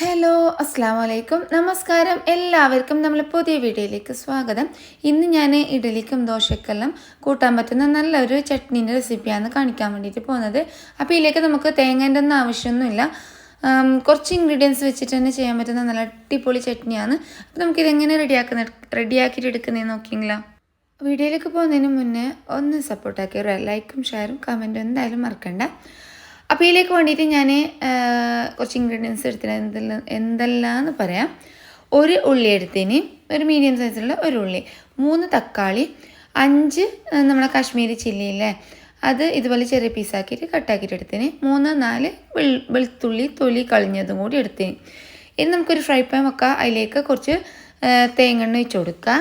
Hello അസ്സാം വലൈക്കും നമസ്കാരം. എല്ലാവർക്കും നമ്മൾ പുതിയ വീഡിയോയിലേക്ക് സ്വാഗതം. ഇന്ന് ഞാൻ ഇഡലിക്കും ദോശക്കെല്ലാം കൂട്ടാൻ പറ്റുന്ന നല്ലൊരു ചട്നീന്റെ റെസിപ്പിയാണ് കാണിക്കാൻ വേണ്ടിയിട്ട് പോകുന്നത്. അപ്പോൾ ഇതിലേക്ക് നമുക്ക് തേങ്ങേന്റെ ഒന്നും ആവശ്യമൊന്നുമില്ല കുറച്ച് ഇൻഗ്രീഡിയൻസ് വെച്ചിട്ട് തന്നെ ചെയ്യാൻ പറ്റുന്ന നല്ല അടിപൊളി ചട്നിയാണ്. അപ്പോൾ നമുക്കിതെങ്ങനെ റെഡിയാക്കുന്ന റെഡിയാക്കിയിട്ട് എടുക്കുന്നതെന്ന് നോക്കിയെങ്കിലോ. വീഡിയോയിലേക്ക് പോകുന്നതിന് മുന്നേ ഒന്ന് സപ്പോർട്ടാക്കി ഒരു ലൈക്കും ഷെയറും കമന്റും എന്തായാലും മറക്കണ്ട. അപ്പോൾ ഇതിലേക്ക് വേണ്ടിയിട്ട് ഞാൻ കുറച്ച് ഇൻഗ്രീഡിയൻസ് എടുത്തിന് എന്തെല്ലാം എന്തെല്ലാമെന്ന് പറയാം. ഒരു ഉള്ളി എടുത്തതിന് ഒരു മീഡിയം സൈസിലുള്ള ഒരു ഉള്ളി. മൂന്ന് തക്കാളി. അഞ്ച് നമ്മുടെ കാശ്മീരി ചില്ലി ഇല്ലേ? അത് ഇതുപോലെ ചെറിയ പീസാക്കിയിട്ട് കട്ടാക്കിയിട്ട് എടുത്തിന്. മൂന്ന് നാല് വെൾ വെളുത്തുള്ളി തൊലി കളഞ്ഞതും കൂടി എടുത്തിന്. ഇനി നമുക്കൊരു ഫ്രൈ പാൻ വെക്കാം. അതിലേക്ക് കുറച്ച് തേങ്ങ എണ്ണ വെച്ച് കൊടുക്കാം.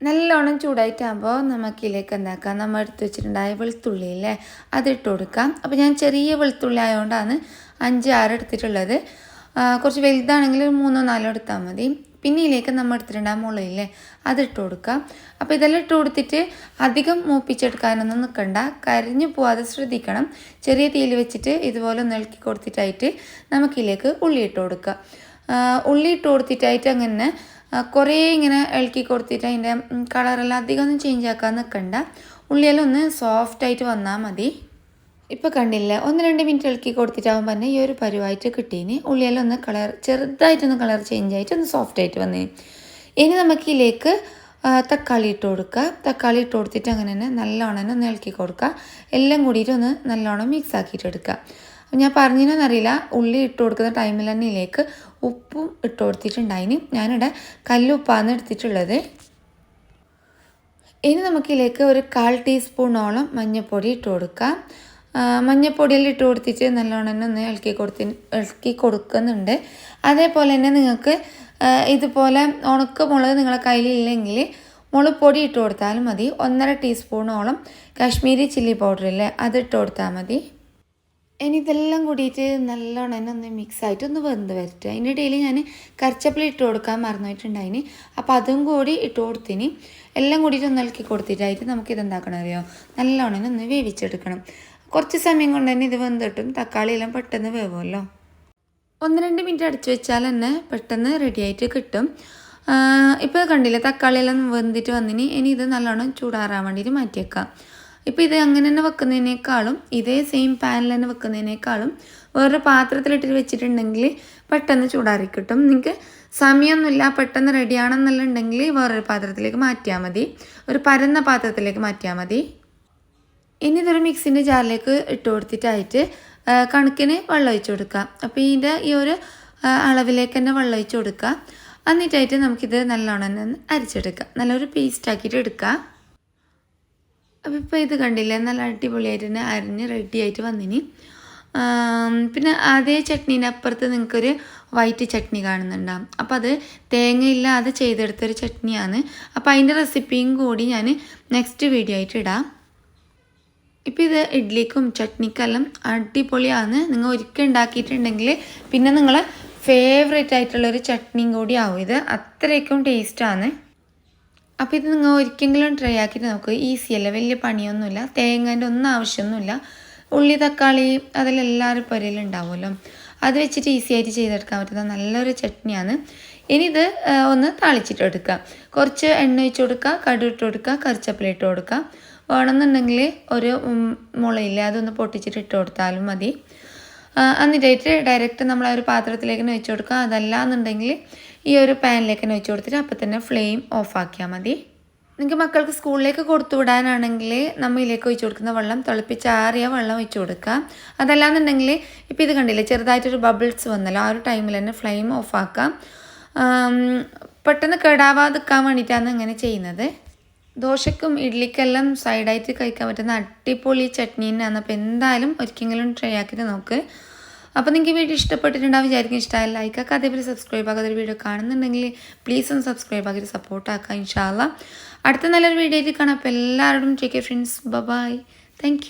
നല്ലോണം ചൂടായിട്ടാകുമ്പോൾ നമുക്കിതിലേക്ക് എന്താക്കാം? നമ്മൾ എടുത്ത് വെച്ചിട്ടുണ്ടായ വെളുത്തുള്ളി അല്ലേ? അതിട്ട് കൊടുക്കാം. അപ്പോൾ ഞാൻ ചെറിയ വെളുത്തുള്ളി ആയതുകൊണ്ടാണ് അഞ്ച് ആറ് എടുത്തിട്ടുള്ളത് കുറച്ച് വലുതാണെങ്കിൽ ഒരു മൂന്നോ നാലോ എടുത്താൽ മതി. പിന്നെ ഇതിലേക്ക് നമ്മൾ എടുത്തിട്ടുണ്ടായ മുളയില്ലേ അതിട്ട് കൊടുക്കാം. അപ്പോൾ ഇതെല്ലാം ഇട്ട് കൊടുത്തിട്ട് അധികം മൂപ്പിച്ചെടുക്കാനൊന്നും നിൽക്കണ്ട കരിഞ്ഞു പോവാതെ ശ്രദ്ധിക്കണം. ചെറിയ തീയിൽ വെച്ചിട്ട് ഇതുപോലെ ഒന്ന് ഇളക്കി കൊടുത്തിട്ടായിട്ട് നമുക്കിതിലേക്ക് ഉള്ളി ഇട്ട് കൊടുക്കുക ഉള്ളി ഇട്ട് കൊടുത്തിട്ടായിട്ട് അങ്ങനെ കുറേ ഇങ്ങനെ ഇളക്കി കൊടുത്തിട്ട് അതിന്റെ കളറെല്ലാം അധികം ഒന്നും ചേഞ്ച് ആക്കാൻ നിൽക്കണ്ട ഉള്ളിയെല്ലാം ഒന്ന് സോഫ്റ്റ് ആയിട്ട് വന്നാൽ മതി. ഇപ്പോൾ കണ്ടില്ല ഒന്ന് രണ്ട് മിനിറ്റ് ഇളക്കി കൊടുത്തിട്ടാകുമ്പോൾ തന്നെ ഈ ഒരു പരുവായിട്ട് കിട്ടീന്. ഉള്ളിയെല്ലാം ഒന്ന് കളർ ചെറുതായിട്ടൊന്ന് കളർ ചേഞ്ച് ആയിട്ട് ഒന്ന് സോഫ്റ്റ് ആയിട്ട് വന്നേ. ഇനി നമുക്ക് ഇതിലേക്ക് തക്കാളി ഇട്ട് കൊടുക്കുക തക്കാളി ഇട്ട് കൊടുത്തിട്ട് അങ്ങനെ തന്നെ നല്ലോണം ഒന്ന് ഇളക്കി കൊടുക്കുക എല്ലാം കൂടിയിട്ട് ഒന്ന് നല്ലോണം മിക്സ് ആക്കിയിട്ട് എടുക്കുക ഞാൻ പറഞ്ഞില്ലെന്നറിയില്ല. ഉള്ളി ഇട്ട് കൊടുക്കുന്ന ടൈമിൽ തന്നെ ഇതിലേക്ക് ഉപ്പും ഇട്ട് കൊടുത്തിട്ടുണ്ടായിന് ഞാനിവിടെ കല്ലുപ്പാന്ന് എടുത്തിട്ടുള്ളത്. ഇനി നമുക്കിതിലേക്ക് ഒരു കാൽ ടീസ്പൂണോളം മഞ്ഞൾപ്പൊടി ഇട്ട് കൊടുക്കാം. ആ, മഞ്ഞൾപ്പൊടിയെല്ലാം ഇട്ട് കൊടുത്തിട്ട് നല്ലോണം തന്നെ ഒന്ന് ഇളക്കി കൊടുത്തി ഇളക്കി കൊടുക്കുന്നുണ്ട്. അതേപോലെ തന്നെ നിങ്ങൾക്ക് ഇതുപോലെ ഉണക്ക മുളക് നിങ്ങളെ കയ്യിലില്ലെങ്കിൽ മുളക് പൊടി ഇട്ട് കൊടുത്താലും മതി. ഒന്നര ടീസ്പൂണോളം കാശ്മീരി ചില്ലി പൗഡർ ഇല്ലേ അതിട്ട് കൊടുത്താൽ മതി. ഇനി ഇതെല്ലാം കൂടിയിട്ട് നല്ലോണം തന്നെ ഒന്ന് മിക്സ് ആയിട്ട് ഒന്ന് വെന്ത് വരട്ടെ. അതിന്റെ ഇടയിൽ ഞാൻ കറിച്ചപ്പില ഇട്ട് കൊടുക്കാൻ മറന്നുപോയിട്ടുണ്ടായിന്. അപ്പോൾ അതും കൂടി ഇട്ട് കൊടുത്തിന്. എല്ലാം കൂടിയിട്ട് ഒന്ന് ഇളക്കി കൊടുത്തിട്ടായിട്ട് നമുക്ക് ഇതെന്താക്കണം അറിയോ? നല്ലോണം ഒന്ന് വേവിച്ചെടുക്കണം. കുറച്ച് സമയം കൊണ്ട് തന്നെ ഇത് വെന്തിട്ടും തക്കാളിയെല്ലാം പെട്ടെന്ന് വേവുമല്ലോ. ഒന്ന് രണ്ട് മിനിറ്റ് അടച്ചു വെച്ചാൽ തന്നെ പെട്ടെന്ന് റെഡിയായിട്ട് കിട്ടും. ഇപ്പോൾ കണ്ടില്ലേ തക്കാളിയെല്ലാം വെന്തിട്ട് വന്നിന്. ഇനി ഇത് നല്ലോണം ചൂടാറാൻ വേണ്ടിയിട്ട് മാറ്റി വെക്കാം ഇപ്പോൾ ഇത് അങ്ങനെ തന്നെ വെക്കുന്നതിനേക്കാളും ഇതേ സെയിം പാനിൽ തന്നെ വെക്കുന്നതിനേക്കാളും വേറൊരു പാത്രത്തിലിട്ടിട്ട് വെച്ചിട്ടുണ്ടെങ്കിൽ പെട്ടെന്ന് ചൂടാറി കിട്ടും. നിങ്ങൾക്ക് സമയമൊന്നുമില്ല പെട്ടെന്ന് റെഡിയാണെന്നുണ്ടെങ്കിൽ വേറൊരു പാത്രത്തിലേക്ക് മാറ്റിയാൽ മതി. ഒരു പരന്ന പാത്രത്തിലേക്ക് മാറ്റിയാൽ മതി. ഇനി ഇതൊരു മിക്സിന്റെ ജാറിലേക്ക് ഇട്ട് കൊടുത്തിട്ടായിട്ട് കണക്കിന് വെള്ളം ഒഴിച്ചു കൊടുക്കുക. അപ്പോൾ ഇതിന്റെ ഈ ഒരു അളവിലേക്ക് തന്നെ വെള്ളം ഒഴിച്ചു കൊടുക്കുക. എന്നിട്ടായിട്ട് നമുക്കിത് നല്ലോണം ഒന്ന് നല്ലൊരു പേസ്റ്റ് ആക്കിയിട്ട് എടുക്കാം അപ്പോൾ ഇപ്പോൾ ഇത് കണ്ടില്ലേ? നല്ല അടിപൊളിയായിട്ട് തന്നെ അരിഞ്ഞ് റെഡി ആയിട്ട് വന്നിനി. പിന്നെ അതേ ചട്നീന്റെ അപ്പുറത്ത് നിങ്ങൾക്കൊരു വൈറ്റ് ചട്നി കാണുന്നുണ്ടാവും. അപ്പോൾ അത് തേങ്ങയില്ലാതെ ചെയ്തെടുത്തൊരു ചട്നിയാണ്. അപ്പോൾ അതിന്റെ റെസിപ്പിയും കൂടി ഞാൻ നെക്സ്റ്റ് വീഡിയോ ആയിട്ട് ഇടാം. ഇപ്പം ഇത് ഇഡ്ലിക്കും ചട്നിക്കെല്ലാം അടിപൊളിയാണ്. നിങ്ങൾ ഒരിക്കൽ ഉണ്ടാക്കിയിട്ടുണ്ടെങ്കിൽ പിന്നെ നിങ്ങൾ ഫേവറേറ്റ് ആയിട്ടുള്ളൊരു ചട്നിയും കൂടി ആവും ഇത്. അത്രയ്ക്കും ടേസ്റ്റാണ് അപ്പോൾ ഇത് നിങ്ങൾ ഒരിക്കലെങ്കിലും ട്രൈ ആക്കിയിട്ട് നോക്ക്. ഈസി അല്ല? വലിയ പണിയൊന്നുമില്ല. തേങ്ങേന്റെ ഒന്നും ആവശ്യമൊന്നുമില്ല. ഉള്ളി തക്കാളി അതിലെല്ലാവരും എല്ലാവരും പുരയിലും ഉണ്ടാവുമല്ലോ. അത് വെച്ചിട്ട് ഈസി ആയിട്ട് ചെയ്തെടുക്കാൻ പറ്റുന്ന നല്ലൊരു ചട്നിയാണ്. ഇനി ഇത് ഒന്ന് താളിച്ചിട്ട് എടുക്കുക. കുറച്ച് എണ്ണ ഒഴിച്ച് കൊടുക്കുക. കടു ഇട്ട് കൊടുക്കുക. കറിച്ചപ്പില ഇട്ട് കൊടുക്കുക. വേണമെന്നുണ്ടെങ്കിൽ ഒരു മുളയില്ല അതൊന്ന് പൊട്ടിച്ചിട്ട് ഇട്ട് കൊടുത്താലും മതി. എന്നിട്ടായിട്ട് ഡയറക്റ്റ് നമ്മൾ ആ ഒരു പാത്രത്തിലേക്ക് വെച്ച് കൊടുക്കുക. അതല്ല എന്നുണ്ടെങ്കിൽ ഈ ഒരു പാനിലേക്ക് വെച്ച് കൊടുത്തിട്ട് അപ്പം തന്നെ ഫ്ലെയിം ഓഫാക്കിയാൽ മതി. നിങ്ങൾക്ക് മക്കൾക്ക് സ്കൂളിലേക്ക് കൊടുത്തു വിടാനാണെങ്കിൽ നമ്മൾ ഇതിലേക്ക് ഒഴിച്ചു കൊടുക്കുന്ന വെള്ളം തിളപ്പിച്ചാറിയ വെള്ളം ഒഴിച്ചു കൊടുക്കുക. അതല്ലാന്നുണ്ടെങ്കിൽ ഇപ്പോൾ ഇത് കണ്ടില്ലേ ചെറുതായിട്ടൊരു ബബിൾസ് വന്നല്ലോ. ആ ഒരു ടൈമിൽ തന്നെ ഫ്ലെയിം ഓഫാക്കാം പെട്ടെന്ന് കേടാവാതിക്കാൻ വേണ്ടിയിട്ടാണ് ഇങ്ങനെ ചെയ്യുന്നത്. ദോശക്കും ഇഡ്ലിക്കെല്ലാം സൈഡായിട്ട് കഴിക്കാൻ പറ്റുന്ന അടിപൊളി ചട്നി തന്നെയാണ്. അപ്പോൾ എന്തായാലും ഒരിക്കലെങ്കിലും ട്രൈ ആക്കിയിട്ട് നോക്ക്. അപ്പോൾ നിങ്ങൾക്ക് വീഡിയോ ഇഷ്ടപ്പെട്ടിട്ടുണ്ടാവും വിചാരിക്കും. ഇഷ്ടമായ ലൈക്ക് ആക്കുക. അതേപോലെ സബ്സ്ക്രൈബ് ആക്കുക ഒരു വീഡിയോ കാണുന്നുണ്ടെങ്കിൽ പ്ലീസ് ഒന്ന് സബ്സ്ക്രൈബ് ആക്കിയിട്ട് സപ്പോർട്ട് ആക്കുക ഇൻഷാല്ല അടുത്ത നല്ലൊരു വീഡിയോ ആയിട്ട് കാണാം. അപ്പോൾ എല്ലാവരോടും take care friends bye thank